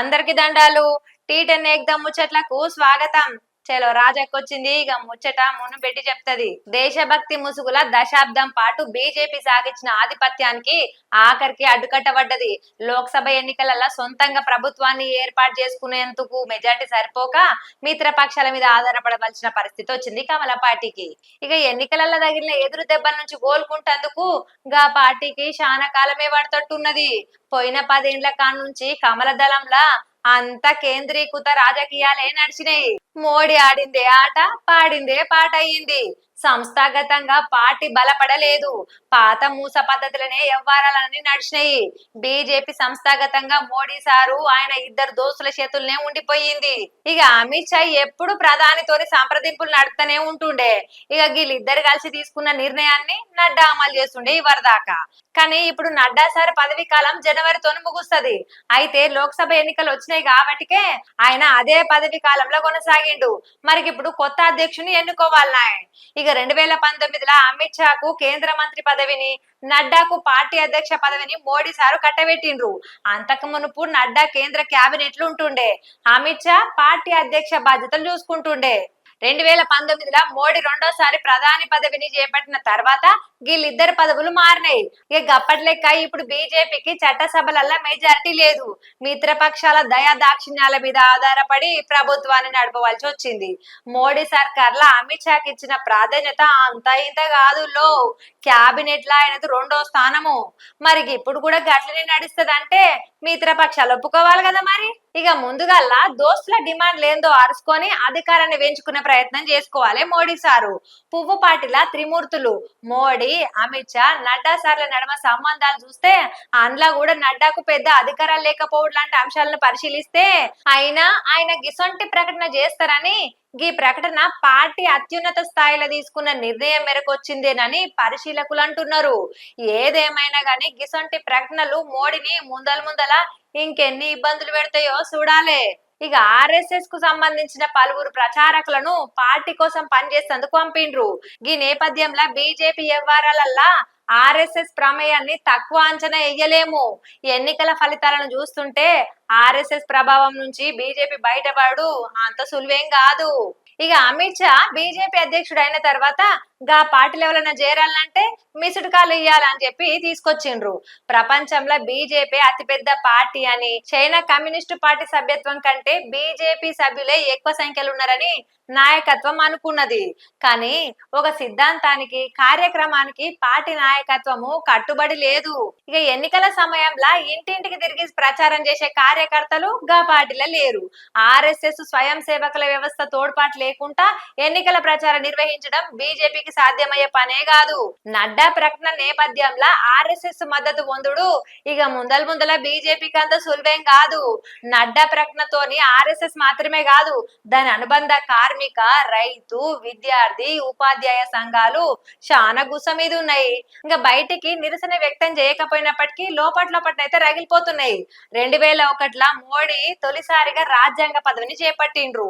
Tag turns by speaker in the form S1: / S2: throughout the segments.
S1: అందరికి దండాలు. Tea ten ఎగ్దాం ముచ్చట్లకు స్వాగతం. చలో రాజక్కొచ్చింది ఇక ముచ్చట మును పెట్టి చెప్తది. దేశభక్తి ముసుగుల దశాబ్దం పాటు బీజేపీ సాగించిన ఆధిపత్యానికి ఆఖరికి అడ్డుకట్టబడ్డది లోక్సభ ఎన్నికలలో సొంతంగా ప్రభుత్వాన్ని ఏర్పాటు చేసుకునేందుకు మెజార్టీ సరిపోక మిత్రపక్షాల మీద ఆధారపడవలసిన పరిస్థితి వచ్చింది కమల పార్టీకి. ఇక ఎన్నికలలో తగిలిన ఎదురు దెబ్బల నుంచి కోలుకుంటేందుకు గా పార్టీకి చాలా కాలమే పడతట్టున్నది. పోయిన పదేండ్ల కాడ నుంచి కమల దళంలా అంత కేంద్రీకృత రాజకీయాలే నడిచినాయి. మోడీ ఆడిందే ఆట పాడిందే పాట అయ్యింది. సంస్థాగతంగా పార్టీ బలపడలేదు. పాత మూస పద్ధతులనే వ్యవహారాలన్నీ నడిచినాయి. బీజేపీ సంస్థాగతంగా మోడీ సారు ఆయన ఇద్దరు దోస్తుల చేతుల్నే ఉండిపోయింది. ఇక అమిత్ షా ఎప్పుడు ప్రధానితోని సంప్రదింపులు నడుపుతూనే ఉంటుండే. ఇక వీళ్ళిద్దరు కలిసి తీసుకున్న నిర్ణయాన్ని నడ్డా అమలు చేస్తుండే ఇవరిదాకా కానీ ఇప్పుడు నడ్డా సార్ పదవి కాలం జనవరితోని ముగుస్తుంది. అయితే లోక్సభ ఎన్నికలు వచ్చినాయి కాబట్టికే ఆయన అదే పదవి కాలంలో కొనసాగి కొనసాగిండు మరికి ఇప్పుడు కొత్త అధ్యక్షుని ఎన్నుకోవాలన్నా ఇక రెండు వేల పంతొమ్మిదిలో అమిత్ షాకు కేంద్ర మంత్రి పదవిని నడ్డాకు పార్టీ అధ్యక్ష పదవిని మోడీ సారు కట్టబెట్టిండ్రు. అంతకు మునుపు నడ్డా కేంద్ర క్యాబినెట్లు ఉంటుండే. అమిత్ షా పార్టీ అధ్యక్ష బాధ్యతలు చూసుకుంటుండే. రెండు వేల పంతొమ్మిదిలో మోడీ రెండోసారి ప్రధాని పదవిని చేపట్టిన తర్వాత వీళ్ళిద్దరు పదవులు మారినాయి. ఇక గప్పట్లెక్క ఇప్పుడు బీజేపీకి చట్టసభలల్లో మెజారిటీ లేదు. మిత్రపక్షాల దయా దాక్షిణ్యాల మీద ఆధారపడి ప్రభుత్వాన్ని నడపవలసి వచ్చింది. మోడీ సర్కార్ల అమిత్ షాకి ఇచ్చిన ప్రాధాన్యత అంత ఇంత కాదు లో. క్యాబినెట్లో ఆయనది రెండో స్థానము. మరి ఇప్పుడు కూడా గట్లనే నడుస్తుంది మిత్రపక్షాలు ఒప్పుకోవాలి కదా మరి? ఇక ముందుగల్లా దోస్తుల డిమాండ్ లేందో అరుచుకొని అధికారాన్ని వేయించుకునే ప్రయత్నం చేసుకోవాలి మోడీ సారు. పువ్వు పాటిల త్రిమూర్తులు మోడీ అమిత్ షా నడ్డా సార్ల నడమ సంబంధాలు చూస్తే అందులో కూడా నడ్డాకు పెద్ద అధికారాలు లేకపోవడం లాంటి అంశాలను పరిశీలిస్తే అయినా ఆయన గిసొంటి ప్రకటన చేస్తారని ఈ ప్రకటన పార్టీ అత్యున్నత స్థాయిలో తీసుకున్న నిర్ణయం మేరకు వచ్చిందేనని పరిశీలకులు అంటున్నారు. ఏదేమైనా గానీ గిసొంటి ప్రకటనలు మోడీని ముందల ముందల ఇంకెన్ని ఇబ్బందులు పెడతాయో చూడాలే. ఇక ఆర్ఎస్ఎస్కు సంబంధించిన పలువురు ప్రచారకులను పార్టీ కోసం పనిచేసేందుకు పంపిండ్రు. ఈ నేపథ్యంలో బీజేపీ వ్యవహారాలల్లా ఆర్ఎస్ఎస్ ప్రమేయాన్ని తక్కువ అంచనా వేయలేము ఎన్నికల ఫలితాలను చూస్తుంటే ఆర్ఎస్ఎస్ ప్రభావం నుంచి బీజేపీ బయటపడు అంత సులువేం కాదు. ఇక అమిత్ షా బీజేపీ అధ్యక్షుడు అయిన తర్వాత గా పార్టీ లెవెల్ చేరాలంటే మిసుడు కాలు ఇయ్యాలని చెప్పి తీసుకొచ్చిండ్రు. ప్రపంచంలో బీజేపీ అతిపెద్ద పార్టీ అని చైనా కమ్యూనిస్ట్ పార్టీ సభ్యత్వం కంటే బీజేపీ సభ్యులే ఎక్కువ సంఖ్యలో ఉన్నారని నాయకత్వం అనుకున్నది. కానీ ఒక సిద్ధాంతానికి కార్యక్రమానికి పార్టీ నాయకత్వము కట్టుబడి లేదు. ఇక ఎన్నికల సమయంలో ఇంటింటికి తిరిగి ప్రచారం చేసే కార్యకర్తలు గా పార్టీలో లేరు. ఆర్ఎస్ఎస్ స్వయం సేవకుల వ్యవస్థ తోడ్పాటు లేకుండా ఎన్నికల ప్రచారం నిర్వహించడం బీజేపీ బీజేపీకి సాధ్యమయ్యే పనే కాదు. నడ్డా ప్రకటన నేపథ్యంలో ఆర్ఎస్ఎస్ మద్దతు పొందుడు. ఇక ముందల ముందల బీజేపీకి అంత సులువేం కాదు. నడ్డా ప్రకటనతోని ఆర్ఎస్ఎస్ మాత్రమే కాదు దాని అనుబంధ కార్మిక రైతు విద్యార్థి ఉపాధ్యాయ సంఘాలు చాలా గుస మీద ఉన్నాయి. ఇంకా బయటికి నిరసన వ్యక్తం చేయకపోయినప్పటికీ లోపట్ లోపట్నైతే రగిలిపోతున్నాయి. రెండు వేల ఒకటిలో మోడీ తొలిసారిగా రాజ్యాంగ పదవిని చేపట్టిండ్రు.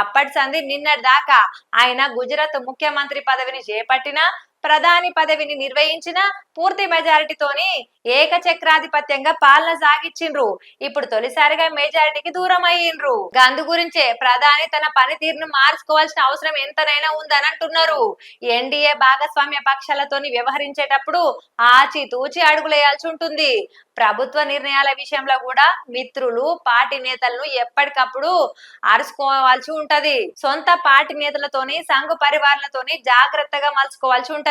S1: అప్పటి సంది నిన్నటి దాకా ఆయన గుజరాత్ ముఖ్యమంత్రి పదవిని చేపట్టినా ప్రధాని పదవిని నిర్వహించిన పూర్తి మెజారిటీతోని ఏకచక్రాధిపత్యంగా పాలన సాగించిండ్రు. ఇప్పుడు తొలిసారిగా మెజారిటీకి దూరం అయ్యిండ్రు గందు గురించే ప్రధాని తన పనితీరును మార్చుకోవాల్సిన అవసరం ఎంతనైనా ఉందని అంటున్నారు ఎన్డీఏ భాగస్వామ్య పక్షాలతోని వ్యవహరించేటప్పుడు ఆచితూచి అడుగులేయాల్సి ఉంటుంది. ప్రభుత్వ నిర్ణయాల విషయంలో కూడా మిత్రులు పార్టీ నేతలను ఎప్పటికప్పుడు అరుచుకోవాల్సి ఉంటది. సొంత పార్టీ నేతలతోని సంఘ పరివార్లతోని జాగ్రత్తగా మలుచుకోవాల్సి ఉంటది.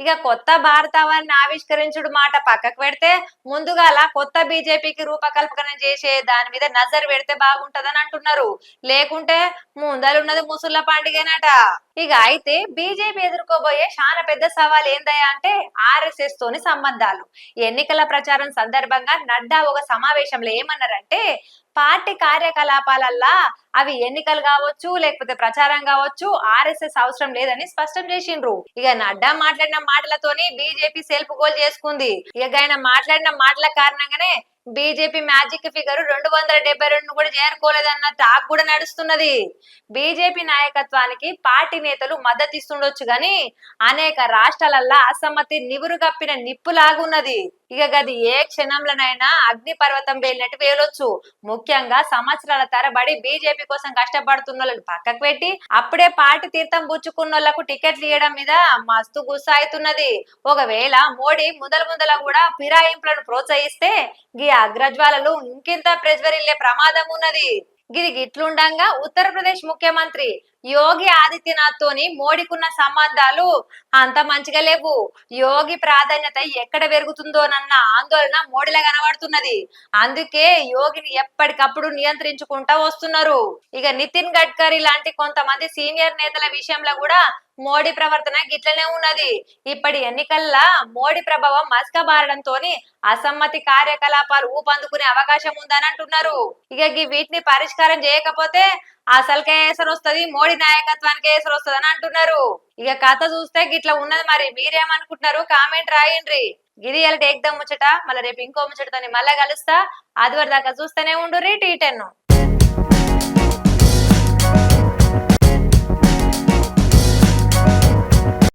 S1: ఇక కొత్త భారతావాన్ని ఆవిష్కరించుడు మాట పక్కకు పెడితే ముందుగాల కొత్త బీజేపీకి రూపకల్పన చేసే దాని మీద నజర్ పెడితే బాగుంటదని అంటున్నారు. లేకుంటే ముందలున్నది ముసుళ్ళ పండుగనట. ఇక అయితే బీజేపీ ఎదుర్కోబోయే చాలా పెద్ద సవాల్ ఏందయ్యా అంటే ఆర్ఎస్ఎస్ తోని సంబంధాలు. ఎన్నికల ప్రచారం సందర్భంగా నడ్డా ఒక సమావేశంలో ఏమన్నారంటే పార్టీ కార్యకలాపాలల్లా అవి ఎన్నికలు కావచ్చు లేకపోతే ప్రచారం కావచ్చు ఆర్ఎస్ఎస్ అవసరం లేదని స్పష్టం చేసిండ్రు. ఇక నడ్డా మాట్లాడిన మాటలతోని బీజేపీ సెల్ఫ్ గోల్ చేసుకుంది. ఇక ఆయన మాట్లాడిన మాటల కారణంగానే బీజేపీ మ్యాజిక్ ఫిగర్ రెండు వందల డెబ్బై రెండు కూడా చేరుకోలేదన్న టాక్ కూడా నడుస్తున్నది. బీజేపీ నాయకత్వానికి పార్టీ నేతలు మద్దతు ఇస్తుండొచ్చు గాని అనేక రాష్ట్రాలల్లో అసమ్మతి నివురు కప్పిన నిప్పులాగున్నది. ఇక గది ఏ క్షణంలోనైనా అగ్ని పర్వతం వేలినట్టు వేలొచ్చు. ముఖ్యంగా సంవత్సరాల తరబడి బీజేపీ కోసం కష్టపడుతున్న వాళ్ళని పక్కకు పెట్టి అప్పుడే పార్టీ తీర్థం పుచ్చుకున్న వాళ్ళకు టికెట్లు ఇవ్వడం మీద మస్తు గుస్సా అవుతున్నది ఒకవేళ మోడీ ముందల ముందల కూడా ఫిరాయింపులను ప్రోత్సహిస్తే ఈ అగ్రజ్వాలలు ఇంకింత ప్రజ్వరిల్లే ప్రమాదం ఉన్నది? గిది గిట్లుండంగా ఉత్తరప్రదేశ్ ముఖ్యమంత్రి యోగి ఆదిత్యనాథ్ తోని మోడీకున్న సంబంధాలు అంత మంచిగా లేవు. యోగి ప్రాధాన్యత ఎక్కడ పెరుగుతుందోనన్న ఆందోళన మోడీలా కనబడుతున్నది. అందుకే యోగిని ఎప్పటికప్పుడు నియంత్రించుకుంటా వస్తున్నారు. ఇక నితిన్ గడ్కరీ లాంటి కొంతమంది సీనియర్ నేతల విషయంలో కూడా మోడీ ప్రవర్తన గిట్లనే ఉన్నది. ఇప్పటి ఎన్నికల్లో మోడీ ప్రభావం మస్కబారడంతో అసమ్మతి కార్యకలాపాలు ఊపందుకునే అవకాశం ఉందని అంటున్నారు ఇక వీటిని పరిష్కారం చేయకపోతే అసలుకే ఏసరు వస్తుంది మోడీ నాయకత్వానికి ఏసరు వస్తుందని అంటున్నారు. ఇక కథ చూస్తే గిట్లా ఉన్నది మరి. మీరేమనుకుంటున్నారు? కామెంట్ రాయండ్రి గిరి ఇలా టేక్ ముచ్చట. మళ్ళీ రేపు ఇంకో ముచ్చటతో మళ్ళీ కలుస్తా. అది దాకా చూస్తూనే ఉండు రీ టీ టెన్.